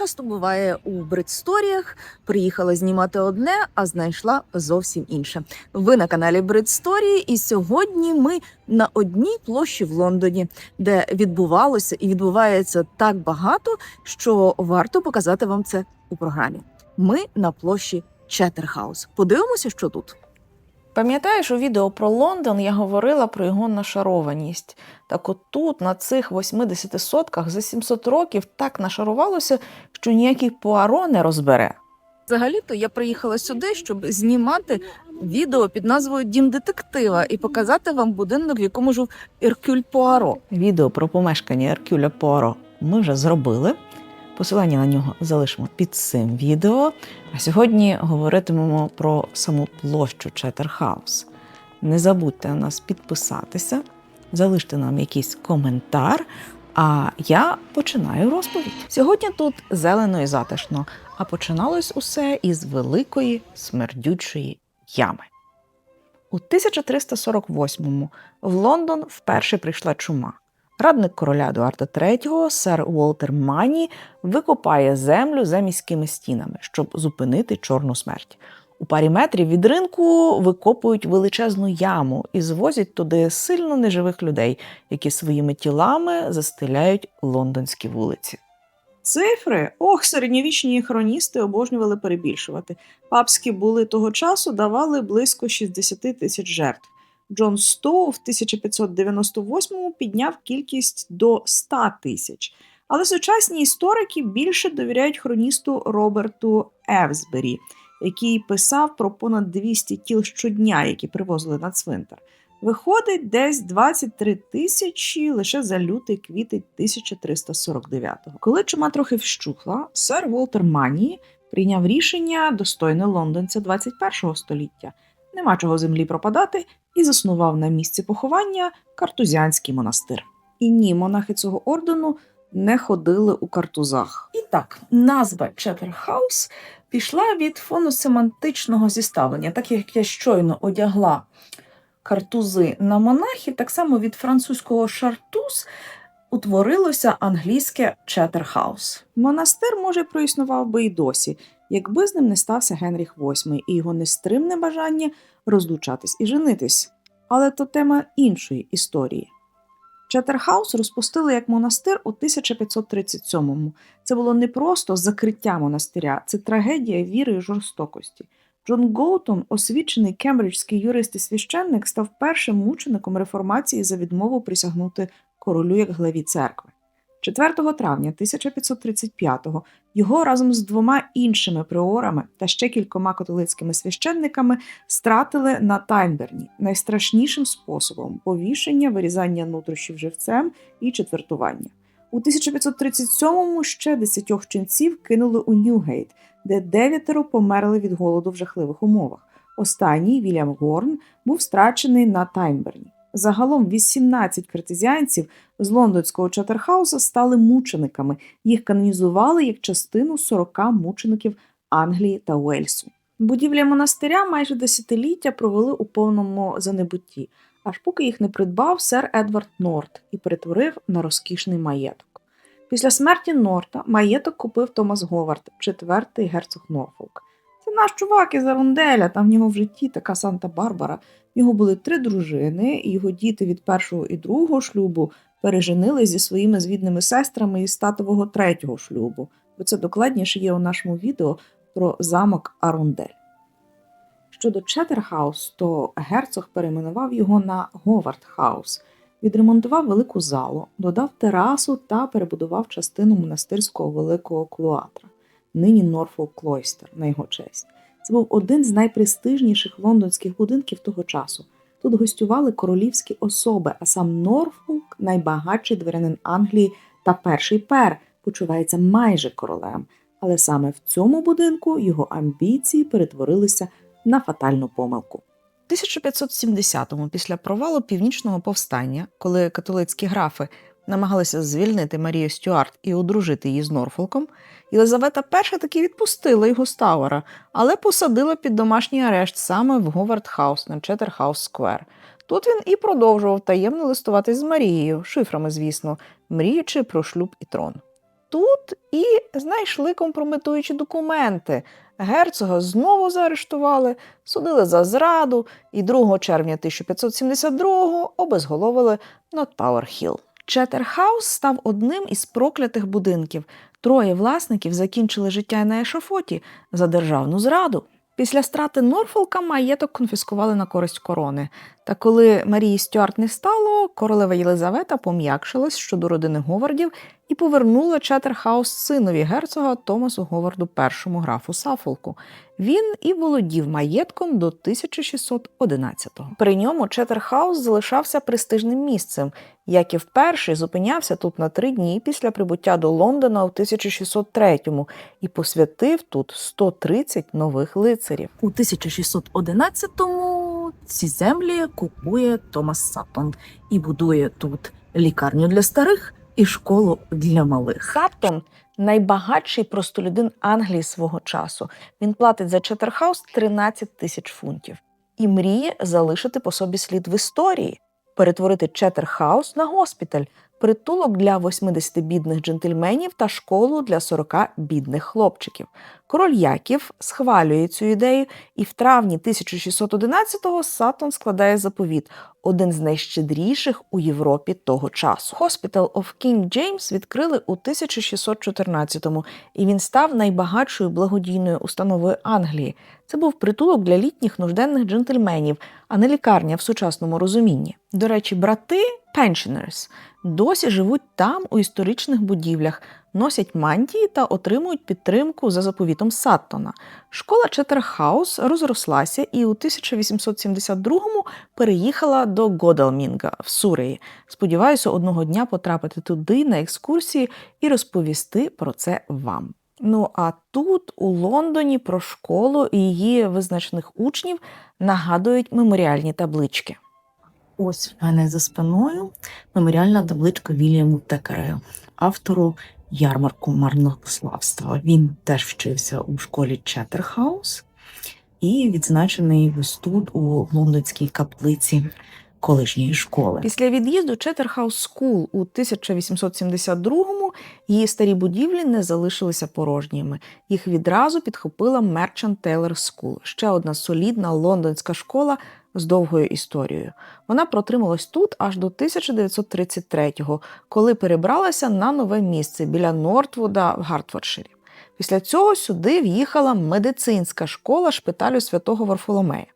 Часто буває у Бритсторіях, приїхала знімати одне, а знайшла зовсім інше. Ви на каналі Бритсторії, і сьогодні ми на одній площі в Лондоні, де відбувалося і відбувається так багато, що варто показати вам це у програмі. Ми на площі Четтерхаус. Подивимося, що тут. Пам'ятаєш, у відео про Лондон я говорила про його нашарованість. Так от тут, на цих 80 сотках, за 700 років так нашарувалося, що ніякий Пуаро не розбере. Взагалі-то я приїхала сюди, щоб знімати відео під назвою Дім детектива і показати вам будинок, в якому жив Еркюль Пуаро. Відео про помешкання Еркюля Пуаро ми вже зробили. Посилання на нього залишимо під цим відео. А сьогодні говоритимемо про саму площу Четтерхаус. Не забудьте на нас підписатися, залиште нам якийсь коментар. А я починаю розповідь. Сьогодні тут зелено і затишно, а починалось усе із великої смердючої ями. У 1348-му в Лондон вперше прийшла чума. Радник короля Едуарда III, сер Уолтер Мані, викопає землю за міськими стінами, щоб зупинити чорну смерть. У парі метрів від ринку викопують величезну яму і звозять туди сильно неживих людей, які своїми тілами застеляють лондонські вулиці. Цифри, ох, середньовічні хроністи обожнювали перебільшувати. Папські були того часу давали близько 60 тисяч жертв. Джон Стоу в 1598-му підняв кількість до 100 тисяч. Але сучасні історики більше довіряють хроністу Роберту Евсбері, який писав про понад 200 тіл щодня, які привозили на цвинтар. Виходить десь 23 тисячі лише за лютий квітень 1349-го. Коли чума трохи вщухла, сер Волтер Мані прийняв рішення достойне лондонця 21-го століття. Нема чого землі пропадати, і заснував на місці поховання картузіанський монастир. І ні, монахи цього ордену не ходили у картузах. І так, назва Четтерхаус пішла від фоносемантичного зіставлення, так як я щойно одягла картузи на монахів, так само від французького шартуз утворилося англійське Четтерхаус. Монастир, може, проіснував би і досі, якби з ним не стався Генріх VIII і його нестримне бажання розлучатись і женитись. Але то тема іншої історії. Четтерхаус розпустили як монастир у 1537-му. Це було не просто закриття монастиря, це трагедія віри і жорстокості. Джон Гоутон, освічений кембриджський юрист і священник, став першим мучеником реформації за відмову присягнути королю як главі церкви. 4 травня 1535-го його разом з двома іншими приорами та ще кількома католицькими священниками стратили на Тайнберні найстрашнішим способом повішення, вирізання нутрощів живцем і четвертування. У 1537-му ще десятьох ченців кинули у Ньюгейт, де дев'ятеро померли від голоду в жахливих умовах. Останній Вільям Горн був страчений на Тайнберні. Загалом 18 картезіанців з лондонського Чатерхауса стали мучениками. Їх канонізували як частину 40 мучеників Англії та Уельсу. Будівлі монастиря майже десятиліття провели у повному занебутті, аж поки їх не придбав сер Едвард Норт і перетворив на розкішний маєток. Після смерті Норта маєток купив Томас Говард, четвертий герцог Норфолк. Це наш чувак із Арунделя, там в нього в житті така Санта-Барбара. В нього були три дружини, і його діти від першого і другого шлюбу переженили зі своїми звідними сестрами із татового третього шлюбу. Бо це докладніше є у нашому відео про замок Арундель. Щодо Четтерхаус, то герцог перейменував його на Говард Хаус, відремонтував велику залу, додав терасу та перебудував частину монастирського великого клуатра, нині Норфолк Клойстер, на його честь. Це був один з найпрестижніших лондонських будинків того часу. Тут гостювали королівські особи, а сам Норфолк, найбагатший дворянин Англії та перший пер, почувається майже королем. Але саме в цьому будинку його амбіції перетворилися на фатальну помилку. У 1570-му, після провалу північного повстання, коли католицькі графи намагалися звільнити Марію Стюарт і одружити її з Норфолком, Єлизавета І таки відпустила його з Тауера, але посадила під домашній арешт саме в Говард Хаус на Четтерхаус Сквер. Тут він і продовжував таємно листуватись з Марією, шифрами, звісно, мріючи про шлюб і трон. тут і знайшли компрометуючі документи. Герцога знову заарештували, судили за зраду і 2 червня 1572-го обезголовили на Тауер-Хілл. Четерхаус став одним із проклятих будинків. Троє власників закінчили життя на ешафоті за державну зраду. Після страти Норфолка маєток конфіскували на користь корони. Та коли Марії Стюарт не стало, королева Єлизавета пом'якшилась щодо родини Говардів і повернула Четерхаус синові герцога Томасу Говарду першому графу Сафолку. Він і володів маєтком до 1611-го. При ньому Четерхаус залишався престижним місцем. Як і вперше зупинявся тут на три дні після прибуття до Лондона у 1603-му і посвятив тут 130 нових лицарів. У 1611-му ці землі купує Томас Саттон і будує тут лікарню для старих і школу для малих. Саттон найбагатший простолюдин Англії свого часу. Він платить за Четерхаус 13 тисяч фунтів і мріє залишити по собі слід в історії, перетворити Четерхаус на госпіталь, притулок для 80 бідних джентльменів та школу для 40 бідних хлопчиків. Король Яків схвалює цю ідею, і в травні 1611-го Сатон складає заповіт, один з найщедріших у Європі того часу. Hospital of King James відкрили у 1614-му, і він став найбагатшою благодійною установою Англії. Це був притулок для літніх нужденних джентльменів, а не лікарня в сучасному розумінні. До речі, брати pensioners досі живуть там у історичних будівлях, носять мантії та отримують підтримку за заповітом Саттона. Школа Четерхаус розрослася і у 1872-му переїхала до Годалмінга в Суреї. Сподіваюся, одного дня потрапити туди на екскурсії і розповісти про це вам. Ну а тут, у Лондоні, про школу і її визначених учнів нагадують меморіальні таблички. Ось в мене за спиною меморіальна табличка Вільяму Текерею, автору ярмарку марнославства. Він теж вчився у школі Четтерхаус і відзначений ось у лондонській каплиці колишньої школи. Після від'їзду Четтерхаус Скул у 1872-му її старі будівлі не залишилися порожніми. Їх відразу підхопила Merchant Taylor School, ще одна солідна лондонська школа з довгою історією. Вона протрималась тут аж до 1933-го, коли перебралася на нове місце біля Нортвуда в Гартфордширі. Після цього сюди в'їхала медицинська школа шпиталю святого Варфоломея.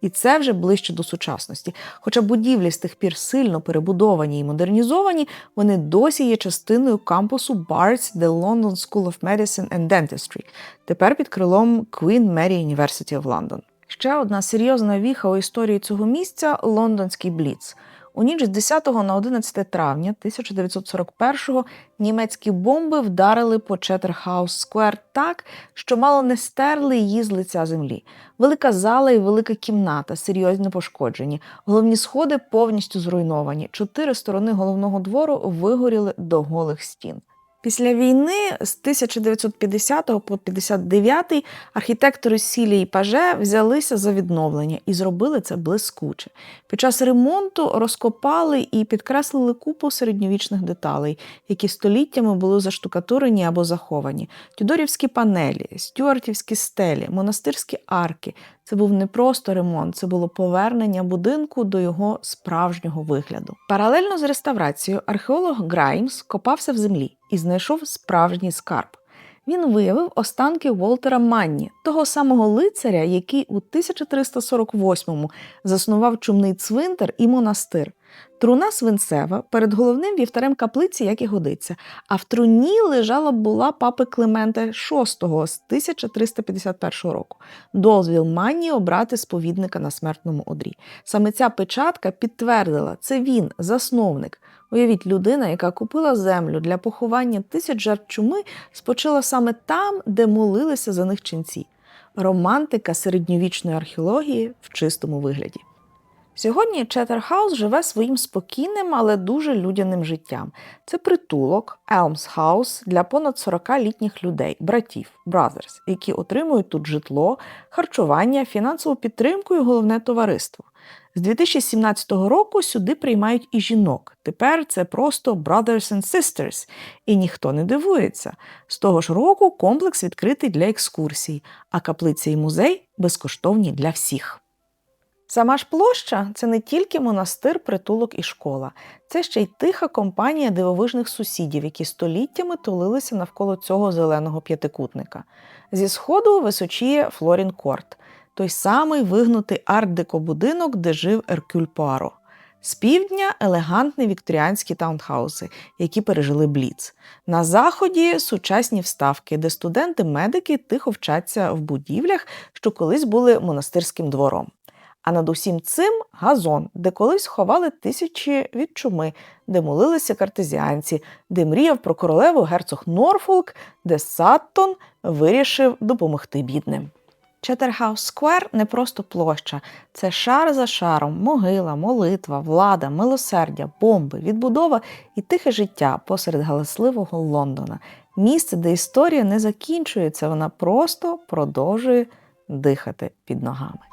І це вже ближче до сучасності. Хоча будівлі з тих пір сильно перебудовані і модернізовані, вони досі є частиною кампусу Barts The London School of Medicine and Dentistry, тепер під крилом Queen Mary University of London. Ще одна серйозна віха у історії цього місця лондонський бліц. У ніч з 10 на 11 травня 1941-го німецькі бомби вдарили по Четтерхаус Сквер так, що мало не стерли її з лиця землі. Велика зала і велика кімната серйозно пошкоджені. Головні сходи повністю зруйновані. Чотири сторони головного двору вигоріли до голих стін. Після війни з 1950 по 59 архітектори Сілі і Паже взялися за відновлення і зробили це блискуче. Під час ремонту розкопали і підкреслили купу середньовічних деталей, які століттями були заштукатурені або заховані: тюдорівські панелі, стюартівські стелі, монастирські арки. Це був не просто ремонт, це було повернення будинку до його справжнього вигляду. Паралельно з реставрацією археолог Граймс копався в землі і знайшов справжній скарб. Він виявив останки Волтера Манні, того самого лицаря, який у 1348-му заснував чумний цвинтар і монастир. Труна свинцева перед головним вівтарем каплиці, як і годиться, а в труні лежала була папи Климента VI з 1351 року. Дозвіл Манні обрати сповідника на смертному одрі. Саме ця печатка підтвердила, це він, засновник. Уявіть, людина, яка купила землю для поховання тисяч жертв чуми, спочила саме там, де молилися за них ченці. Романтика середньовічної археології в чистому вигляді. Сьогодні Четтерхаус живе своїм спокійним, але дуже людяним життям. Це притулок Elms House для понад 40 літніх людей, братів, brothers, які отримують тут житло, харчування, фінансову підтримку і головне товариство. З 2017 року сюди приймають і жінок. Тепер це просто brothers and sisters. І ніхто не дивується. З того ж року комплекс відкритий для екскурсій, а каплиця і музей безкоштовні для всіх. Сама ж площа це не тільки монастир, притулок і школа, це ще й тиха компанія дивовижних сусідів, які століттями тулилися навколо цього зеленого п'ятикутника. Зі сходу височіє Флорін Корт, той самий вигнутий арт-деко будинок, де жив Еркюль Пуаро. З півдня елегантні вікторіанські таунхауси, які пережили бліц. На заході сучасні вставки, де студенти-медики тихо вчаться в будівлях, що колись були монастирським двором. А над усім цим газон, де колись ховали тисячі від чуми, де молилися картезіанці, де мріяв про королеву герцог Норфолк, де Саттон вирішив допомогти бідним. Четерхаус Сквер не просто площа, це шар за шаром, могила, молитва, влада, милосердя, бомби, відбудова і тихе життя посеред галасливого Лондона. Місце, де історія не закінчується, вона просто продовжує дихати під ногами.